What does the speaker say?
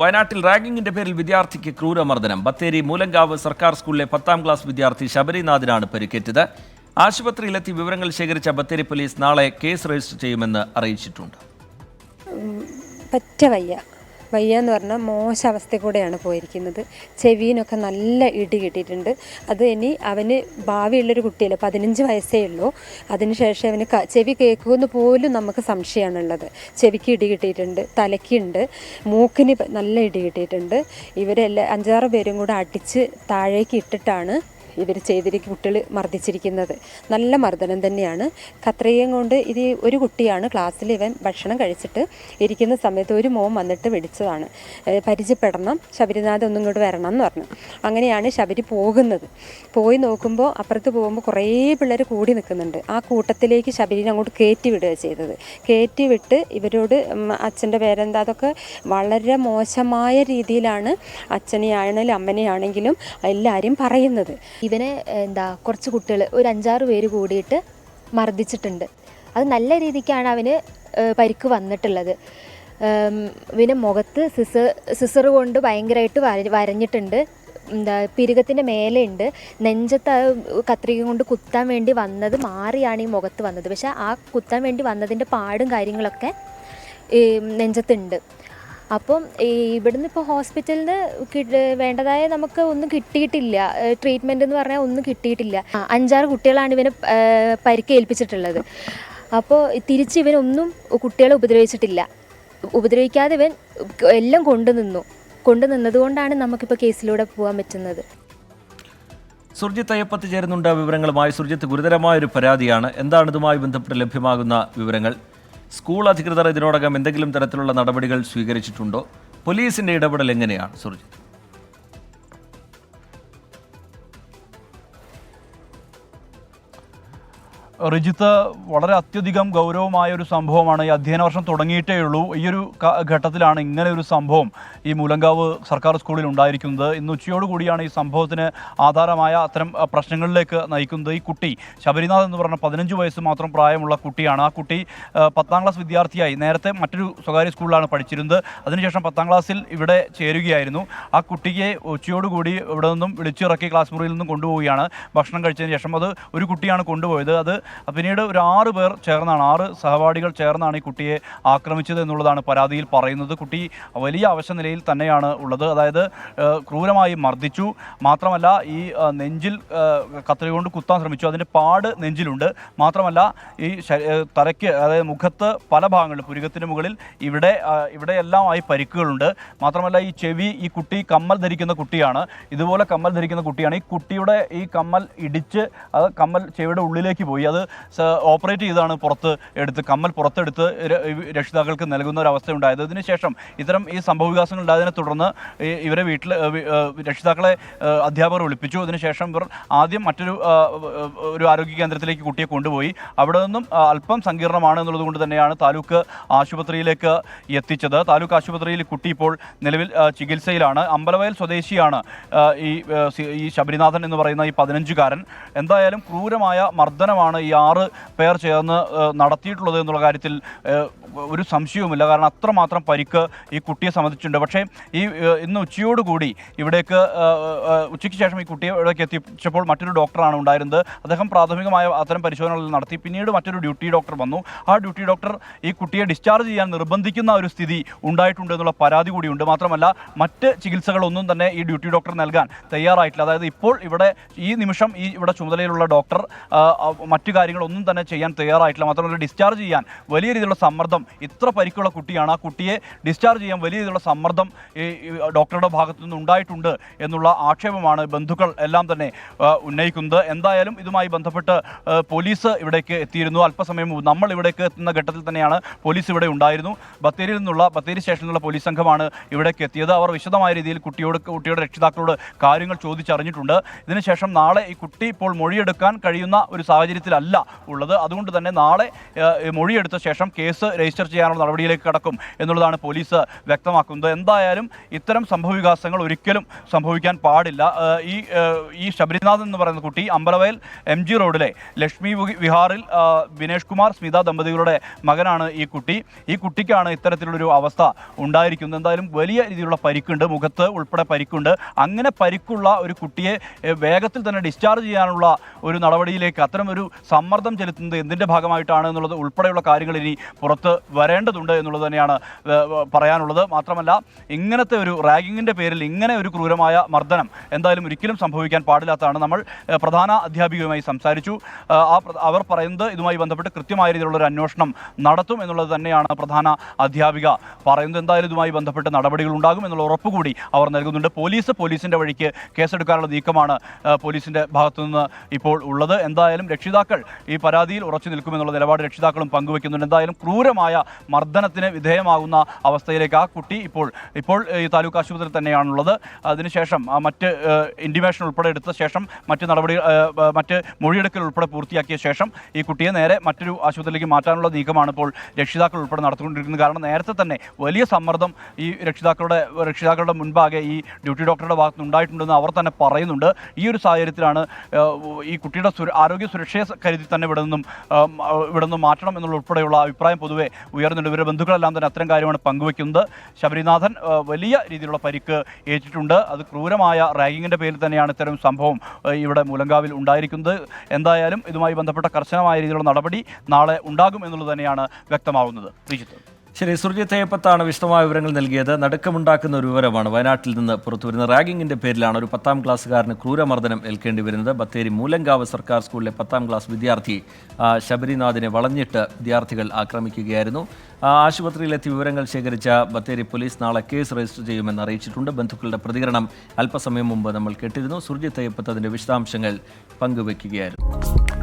വയനാട്ടിൽ റാഗിങ്ങിന്റെ പേരിൽ വിദ്യാർത്ഥിക്ക് ക്രൂരമർദ്ദനം. ബത്തേരി മൂലങ്കാവ് സർക്കാർ സ്കൂളിലെ പത്താം ക്ലാസ് വിദ്യാർത്ഥി ശബരിനാഥിനാണ് പരിക്കേറ്റത്. ആശുപത്രിയിലെത്തി വിവരങ്ങൾ ശേഖരിച്ച ബത്തേരി പോലീസ് നാളെ കേസ് രജിസ്റ്റർ ചെയ്യുമെന്ന് അറിയിച്ചിട്ടുണ്ട്. പറ്റ വയ്യ എന്ന് പറഞ്ഞാൽ മോശ അവസ്ഥ കൂടെയാണ് പോയിരിക്കുന്നത്. ചെവിയിനൊക്കെ നല്ല ഇടി കിട്ടിയിട്ടുണ്ട്. അത് ഇനി അവന് ഭാവിയുള്ളൊരു കുട്ടിയല്ല പതിനഞ്ച് വയസ്സേ ഉള്ളൂ. അതിനുശേഷം അവന് ചെവി കേൾക്കുമെന്ന് പോലും നമുക്ക് സംശയമാണുള്ളത്. ചെവിക്ക് ഇടി കിട്ടിയിട്ടുണ്ട് തലയ്ക്കുണ്ട് മൂക്കിന് നല്ല ഇടി കിട്ടിയിട്ടുണ്ട്. ഇവരെല്ലാം അഞ്ചാറ് പേരും കൂടെ അടിച്ച് താഴേക്ക് ഇട്ടിട്ടാണ് ഇവർ ചെയ്തിരിക്കും കുട്ടികൾ മർദ്ദിച്ചിരിക്കുന്നത്. നല്ല മർദ്ദനം തന്നെയാണ്. കത്രയും കൊണ്ട് ഇത് ഒരു കുട്ടിയാണ് ക്ലാസ്സിൽ ഇവൻ ഭക്ഷണം കഴിച്ചിട്ട് ഇരിക്കുന്ന സമയത്ത് ഒരു മോൻ വന്നിട്ട് വിളിച്ചതാണ്. പരിചയപ്പെടണം ശബരിനാഥ് ഒന്നും ഇങ്ങോട്ട് വരണം എന്ന് പറഞ്ഞു. അങ്ങനെയാണ് ശബരി പോകുന്നത്. പോയി നോക്കുമ്പോൾ അപ്പുറത്ത് പോകുമ്പോൾ കുറേ പിള്ളേർ കൂടി നിൽക്കുന്നുണ്ട്. ആ കൂട്ടത്തിലേക്ക് ശബരിനെ അങ്ങോട്ട് കയറ്റി വിടുക ചെയ്തത്. കയറ്റി വിട്ട് ഇവരോട് അച്ഛന്റെ പേരെന്താ അതൊക്കെ വളരെ മോശമായ രീതിയിലാണ് അച്ഛനെയാണെങ്കിലും അമ്മനെയാണെങ്കിലും എല്ലാവരും പറയുന്നത്. ഇവനെ എന്താ കുറച്ച് കുട്ടികൾ ഒരു അഞ്ചാറ് പേര് കൂടിയിട്ട് മർദ്ദിച്ചിട്ടുണ്ട്. അത് നല്ല രീതിക്കാണ് അവന് പരിക്ക് വന്നിട്ടുള്ളത്. പിന്നെ മുഖത്ത് സിസർ സിസർ കൊണ്ട് ഭയങ്കരമായിട്ട് വര വരഞ്ഞിട്ടുണ്ട്. എന്താ പിരുകത്തിന്റെ മേലെയുണ്ട്. നെഞ്ചത്ത് കത്രിക കൊണ്ട് കുത്താൻ വേണ്ടി വന്നത് മാറിയാണ് ഈ മുഖത്ത് വന്നത്. പക്ഷേ ആ കുത്താൻ വേണ്ടി വന്നതിന്റെ പാടും കാര്യങ്ങളൊക്കെ നെഞ്ചത്തുണ്ട്. അപ്പം ഇവിടുന്ന് ഇപ്പോൾ ഹോസ്പിറ്റലിൽ നിന്ന് വേണ്ടതായ നമുക്ക് ഒന്നും കിട്ടിയിട്ടില്ല. ട്രീറ്റ്മെന്റ് എന്ന് പറഞ്ഞാൽ ഒന്നും കിട്ടിയിട്ടില്ല. അഞ്ചാറ് കുട്ടികളാണ് ഇവനെ പരിക്കേൽപ്പിച്ചിട്ടുള്ളത്. അപ്പോൾ തിരിച്ച് ഇവനൊന്നും കുട്ടികളെ ഉപദ്രവിച്ചിട്ടില്ല. ഉപദ്രവിക്കാതെ ഇവൻ എല്ലാം കൊണ്ടുനിന്നു കൊണ്ടു നിന്നതുകൊണ്ടാണ് നമുക്കിപ്പോൾ കേസിലൂടെ പോകാൻ പറ്റുന്നത്. സുർജിത്ത് അയ്യപ്പത്ത് ചേരുന്നുണ്ട് വിവരങ്ങളുമായി. സുർജിത്ത് ഗുരുതരമായ ഒരു പരാതിയാണ്. എന്താണ് ഇതുമായി ബന്ധപ്പെട്ട് ലഭ്യമാകുന്ന വിവരങ്ങൾ? സ്കൂൾ അധികൃതർ ഇതിനോടകം എന്തെങ്കിലും തരത്തിലുള്ള നടപടികൾ സ്വീകരിച്ചിട്ടുണ്ടോ? പോലീസിന്റെ ഇടപെടൽ എങ്ങനെയാണ് സുർജിത്ത്? റിജിത്ത് വളരെ അത്യധികം ഗൗരവമായ ഒരു സംഭവമാണ്. ഈ അധ്യയന വർഷം തുടങ്ങിയിട്ടേ ഉള്ളൂ. ഈ ഒരു ഘട്ടത്തിലാണ് ഇങ്ങനെ ഒരു സംഭവം ഈ മൂലങ്കാവ് സർക്കാർ സ്കൂളിൽ ഉണ്ടായിരിക്കുന്നത്. ഇന്ന് ഉച്ചയോടുകൂടിയാണ് ഈ സംഭവത്തിന് ആധാരമായ അത്തരം പ്രശ്നങ്ങളിലേക്ക് നയിക്കുന്നത്. ഈ കുട്ടി ശബരിനാഥ് എന്ന് പറഞ്ഞ പതിനഞ്ച് വയസ്സ് മാത്രം പ്രായമുള്ള കുട്ടിയാണ്. ആ കുട്ടി പത്താം ക്ലാസ് വിദ്യാർത്ഥിയായി. നേരത്തെ മറ്റൊരു സ്വകാര്യ സ്കൂളിലാണ് പഠിച്ചിരുന്നത്. അതിനുശേഷം പത്താം ക്ലാസ്സിൽ ഇവിടെ ചേരുകയായിരുന്നു. ആ കുട്ടിയെ ഉച്ചയോടുകൂടി ഇവിടെ നിന്നും വിളിച്ചിറക്കി ക്ലാസ് മുറിയിൽ നിന്നും കൊണ്ടുപോവുകയാണ്. ഭക്ഷണം കഴിച്ചതിന് ശേഷം അത് ഒരു കുട്ടിയാണ് കൊണ്ടുപോയത്. അത് പിന്നീട് ഒരു ആറ് പേർ ചേർന്നാണ് ആറ് സഹപാഠികൾ ചേർന്നാണ് ഈ കുട്ടിയെ ആക്രമിച്ചത് എന്നുള്ളതാണ് പരാതിയിൽ പറയുന്നത്. കുട്ടി വലിയ അവശ നിലയിൽ തന്നെയാണ് ഉള്ളത്. അതായത് ക്രൂരമായി മർദ്ദിച്ചു. മാത്രമല്ല ഈ നെഞ്ചിൽ ഏഹ്, കൊണ്ട് കുത്താൻ ശ്രമിച്ചു. അതിന്റെ പാട് നെഞ്ചിലുണ്ട്. മാത്രമല്ല ഈ തലയ്ക്ക് അതായത് മുഖത്ത് പല ഭാഗങ്ങളിൽ പുരുകത്തിന് മുകളിൽ ഇവിടെ ഇവിടെയെല്ലാമായി പരിക്കുകളുണ്ട്. മാത്രമല്ല ഈ ചെവി ഈ കുട്ടി കമ്മൽ ധരിക്കുന്ന കുട്ടിയാണ്. ഇതുപോലെ കമ്മൽ ധരിക്കുന്ന കുട്ടിയാണ്. ഈ കുട്ടിയുടെ ഈ കമ്മൽ ഇടിച്ച് അത് കമ്മൽ ചെവിയുടെ ഉള്ളിലേക്ക് പോയി. അത് ഓപ്പറേറ്റ് ചെയ്താണ് പുറത്ത് എടുത്ത് കമ്മൽ പുറത്തെടുത്ത് രക്ഷിതാക്കൾക്ക് നൽകുന്ന ഒരു അവസ്ഥ ഉണ്ടായത് ഇതിനുശേഷം ഇത്തരം ഈ സംഭവവികാസങ്ങൾ ഉണ്ടായതിനെ തുടർന്ന് ഇവരെ വീട്ടിൽ രക്ഷിതാക്കളെ അധ്യാപകർ വിളിപ്പിച്ചു. അതിനുശേഷം ഇവർ ആദ്യം മറ്റൊരു ഒരു ആരോഗ്യ കേന്ദ്രത്തിലേക്ക് കുട്ടിയെ കൊണ്ടുപോയി. അവിടെ നിന്നും അല്പം സങ്കീർണമാണ് എന്നുള്ളത് കൊണ്ട് തന്നെയാണ് താലൂക്ക് ആശുപത്രിയിലേക്ക് എത്തിച്ചത്. താലൂക്ക് ആശുപത്രിയിൽ കുട്ടി ഇപ്പോൾ നിലവിൽ ചികിത്സയിലാണ്. അമ്പലവയൽ സ്വദേശിയാണ് ഈ ഈ ശബരിനാഥൻ എന്ന് പറയുന്ന ഈ പതിനഞ്ചുകാരൻ. എന്തായാലും ക്രൂരമായ മർദ്ദനമാണ് ഈ ആറ് പേർ ചേർന്ന് നടത്തിയിട്ടുള്ളത് എന്നുള്ള കാര്യത്തിൽ ഒരു സംശയവുമില്ല. കാരണം അത്രമാത്രം പരിക്ക് ഈ കുട്ടിയെ സംബന്ധിച്ചിട്ടുണ്ട്. പക്ഷേ ഈ ഇന്ന് ഉച്ചയോടുകൂടി ഇവിടേക്ക് ഉച്ചയ്ക്ക് ശേഷം ഈ കുട്ടിയെ ഇവിടേക്ക് എത്തിച്ചപ്പോൾ മറ്റൊരു ഡോക്ടറാണ് ഉണ്ടായിരുന്നത്. അദ്ദേഹം പ്രാഥമികമായ അത്തരം പരിശോധനകൾ നടത്തി. പിന്നീട് മറ്റൊരു ഡ്യൂട്ടി ഡോക്ടർ വന്നു. ആ ഡ്യൂട്ടി ഡോക്ടർ ഈ കുട്ടിയെ ഡിസ്ചാർജ് ചെയ്യാൻ നിർബന്ധിക്കുന്ന ഒരു സ്ഥിതി ഉണ്ടായിട്ടുണ്ട് എന്നുള്ള പരാതി കൂടിയുണ്ട്. മാത്രമല്ല മറ്റ് ചികിത്സകളൊന്നും തന്നെ ഈ ഡ്യൂട്ടി ഡോക്ടർ നൽകാൻ തയ്യാറായിട്ടില്ല. അതായത് ഇപ്പോൾ ഇവിടെ ഈ നിമിഷം ഈ ഇവിടെ ചുമതലയിലുള്ള ഡോക്ടർ ആ, മറ്റു കാര്യങ്ങളൊന്നും തന്നെ ചെയ്യാൻ തയ്യാറായിട്ടില്ല. മാത്രമല്ല ഡിസ്ചാർജ് ചെയ്യാൻ വലിയ രീതിയിലുള്ള സമ്മർദ്ദം ഇത്ര പരിക്കുള്ള കുട്ടിയാണ്. ആ കുട്ടിയെ ഡിസ്ചാർജ് ചെയ്യാൻ വലിയ രീതിയിലുള്ള സമ്മർദ്ദം ഈ ഡോക്ടറുടെ ഭാഗത്തു നിന്ന് ഉണ്ടായിട്ടുണ്ട് എന്നുള്ള ആക്ഷേപമാണ് ബന്ധുക്കൾ എല്ലാം തന്നെ ഉന്നയിക്കുന്നത്. എന്തായാലും ഇതുമായി ബന്ധപ്പെട്ട് പോലീസ് ഇവിടേക്ക് എത്തിയിരുന്നു. അല്പസമയം നമ്മൾ ഇവിടേക്ക് എത്തുന്ന ഘട്ടത്തിൽ തന്നെയാണ് പോലീസ് ഇവിടെ ഉണ്ടായിരുന്നു. ബത്തേരിയിൽ നിന്നുള്ള ബത്തേരി സ്റ്റേഷനിലുള്ള പോലീസ് സംഘമാണ് ഇവിടേക്ക് എത്തിയത്. അവർ വിശദമായ രീതിയിൽ കുട്ടിയോട് കുട്ടിയുടെ രക്ഷിതാക്കളോട് കാര്യങ്ങൾ ചോദിച്ചറിഞ്ഞിട്ടുണ്ട്. ഇതിനുശേഷം നാളെ ഈ കുട്ടി ഇപ്പോൾ മൊഴിയെടുക്കാൻ കഴിയുന്ന ഒരു സാഹചര്യത്തിലല്ല അല്ല ഉള്ളത്. അതുകൊണ്ട് തന്നെ നാളെ മൊഴിയെടുത്ത ശേഷം കേസ് രജിസ്റ്റർ ചെയ്യാനുള്ള നടപടിയിലേക്ക് കടക്കും എന്നുള്ളതാണ് പോലീസ് വ്യക്തമാക്കുന്നത്. എന്തായാലും ഇത്തരം സംഭവവികാസങ്ങൾ ഒരിക്കലും സംഭവിക്കാൻ പാടില്ല. ഈ ഈ ശബരിനാഥൻ എന്ന് പറയുന്ന കുട്ടി അമ്പലവയൽ എം ജി റോഡിലെ ലക്ഷ്മി വിഹാറിൽ വിനേഷ് കുമാർ സ്മിത ദമ്പതികളുടെ മകനാണ് ഈ കുട്ടി. ഈ കുട്ടിക്കാണ് ഇത്തരത്തിലുള്ളൊരു അവസ്ഥ ഉണ്ടായിരിക്കുന്നത്. എന്തായാലും വലിയ രീതിയിലുള്ള പരിക്കുണ്ട്. മുഖത്ത് ഉൾപ്പെടെ പരിക്കുണ്ട്. അങ്ങനെ പരിക്കുള്ള ഒരു കുട്ടിയെ വേഗത്തിൽ തന്നെ ഡിസ്ചാർജ് ചെയ്യാനുള്ള ഒരു നടപടിയിലേക്ക് അത്തരം ഒരു സമ്മർദ്ദം ചെലുത്തുന്നത് എന്തിന്റെ ഭാഗമായിട്ടാണ് എന്നുള്ളത് ഉൾപ്പെടെയുള്ള കാര്യങ്ങൾ ഇനി പുറത്ത് വരേണ്ടതുണ്ട് എന്നുള്ളത് തന്നെയാണ് പറയാനുള്ളത്. മാത്രമല്ല ഇങ്ങനത്തെ ഒരു റാഗിങ്ങിന്റെ പേരിൽ ഇങ്ങനെ ഒരു ക്രൂരമായ മർദ്ദനം എന്തായാലും ഒരിക്കലും സംഭവിക്കാൻ പാടില്ലാത്തതാണ് നമ്മൾ പ്രധാന അധ്യാപികയുമായി സംസാരിച്ചു. ആ അവർ പറയുന്നത് ഇതുമായി ബന്ധപ്പെട്ട് കൃത്യമായ രീതിയിലുള്ള ഒരു അന്വേഷണം നടത്തും എന്നുള്ളത് തന്നെയാണ് പ്രധാന അധ്യാപിക പറയുന്നത്. എന്തായാലും ഇതുമായി ബന്ധപ്പെട്ട് നടപടികൾ ഉണ്ടാകും എന്നുള്ള ഉറപ്പ് കൂടി അവർ നൽകുന്നുണ്ട്. പോലീസ് പോലീസിന്റെ വഴിക്ക് കേസെടുക്കാനുള്ള നീക്കമാണ് പോലീസിന്റെ ഭാഗത്തു നിന്ന് ഇപ്പോൾ ഉള്ളത്. എന്തായാലും രക്ഷിതാക്കൾ ഈ പരാതിയിൽ ഉറച്ചു നിൽക്കുമെന്നുള്ള നിലപാട് രക്ഷിതാക്കളും പങ്കുവെക്കുന്നുണ്ട് എന്തായാലും ക്രൂരമായ മർദ്ദനത്തിന് വിധേയമാകുന്ന അവസ്ഥയിലേക്ക് ആ കുട്ടി ഇപ്പോൾ ഇപ്പോൾ ഈ താലൂക്ക് ആശുപത്രിയിൽ തന്നെയാണുള്ളത്. അതിനുശേഷം മറ്റ് ഇൻഡിമേഷൻ ഉൾപ്പെടെ എടുത്ത ശേഷം മറ്റ് നടപടി മറ്റ് മൊഴിയെടുക്കൽ ഉൾപ്പെടെ പൂർത്തിയാക്കിയ ശേഷം ഈ കുട്ടിയെ നേരെ മറ്റൊരു ആശുപത്രിയിലേക്ക് മാറ്റാനുള്ള നീക്കമാണ് ഇപ്പോൾ രക്ഷിതാക്കൾ ഉൾപ്പെടെ നടത്തിക്കൊണ്ടിരിക്കുന്നത്. കാരണം നേരത്തെ തന്നെ വലിയ സമ്മർദ്ദം ഈ രക്ഷിതാക്കളുടെ രക്ഷിതാക്കളുടെ മുൻപാകെ ഈ ഡ്യൂട്ടി ഡോക്ടറുടെ ഭാഗത്ത് ഉണ്ടായിട്ടുണ്ടെന്ന് അവർ തന്നെ പറയുന്നുണ്ട്. ഈ ഒരു സാഹചര്യത്തിലാണ് ഈ കുട്ടിയുടെ ആരോഗ്യ സുരക്ഷയെ കരുതി തന്നെ ഇവിടെ നിന്നും ഇവിടെ നിന്നും മാറ്റണം എന്നുള്ള ഉൾപ്പെടെയുള്ള അഭിപ്രായം പൊതുവെ ഉയർന്നുണ്ട്. ഇവരുടെ ബന്ധുക്കളെല്ലാം തന്നെ അത്തരം കാര്യമാണ് പങ്കുവെക്കുന്നത്. ശബരിനാഥൻ വലിയ രീതിയിലുള്ള പരിക്ക് ഏറ്റിട്ടുണ്ട്. അത് ക്രൂരമായ റാഗിങ്ങിന്റെ പേരിൽ തന്നെയാണ് ഇത്തരം സംഭവം ഇവിടെ മുലങ്കാവിൽ ഉണ്ടായിരിക്കുന്നത്. എന്തായാലും ഇതുമായി ബന്ധപ്പെട്ട കർശനമായ രീതിയിലുള്ള നടപടി നാളെ ഉണ്ടാകും എന്നുള്ളത് തന്നെയാണ് വ്യക്തമാവുന്നത്. ശ്രീജിത്ത്. ശരി സുർജിത് അയ്യപ്പത്താണ് വിശദമായ വിവരങ്ങൾ നൽകിയത്. നടുക്കമുണ്ടാക്കുന്ന ഒരു വിവരമാണ് വയനാട്ടിൽ നിന്ന് പുറത്തുവരുന്ന റാഗിങ്ങിന്റെ പേരിലാണ് ഒരു പത്താം ക്ലാസ്സുകാരന് ക്രൂരമർദ്ദനം ഏൽക്കേണ്ടി വരുന്നത് ബത്തേരി മൂലങ്കാവ് സർക്കാർ സ്കൂളിലെ പത്താം ക്ലാസ് വിദ്യാർത്ഥി ശബരിനാഥിനെ വളഞ്ഞിട്ട് വിദ്യാർത്ഥികൾ ആക്രമിക്കുകയായിരുന്നു. ആശുപത്രിയിലെത്തി വിവരങ്ങൾ ശേഖരിച്ച ബത്തേരി പോലീസ് നാളെ കേസ് രജിസ്റ്റർ ചെയ്യുമെന്ന് അറിയിച്ചിട്ടുണ്ട്. ബന്ധുക്കളുടെ പ്രതികരണം അല്പസമയം മുമ്പ് നമ്മൾ കേട്ടിരുന്നു. സുർജിത് അയ്യപ്പത്ത് അതിന്റെ വിശദാംശങ്ങൾ പങ്കുവെക്കുകയായിരുന്നു.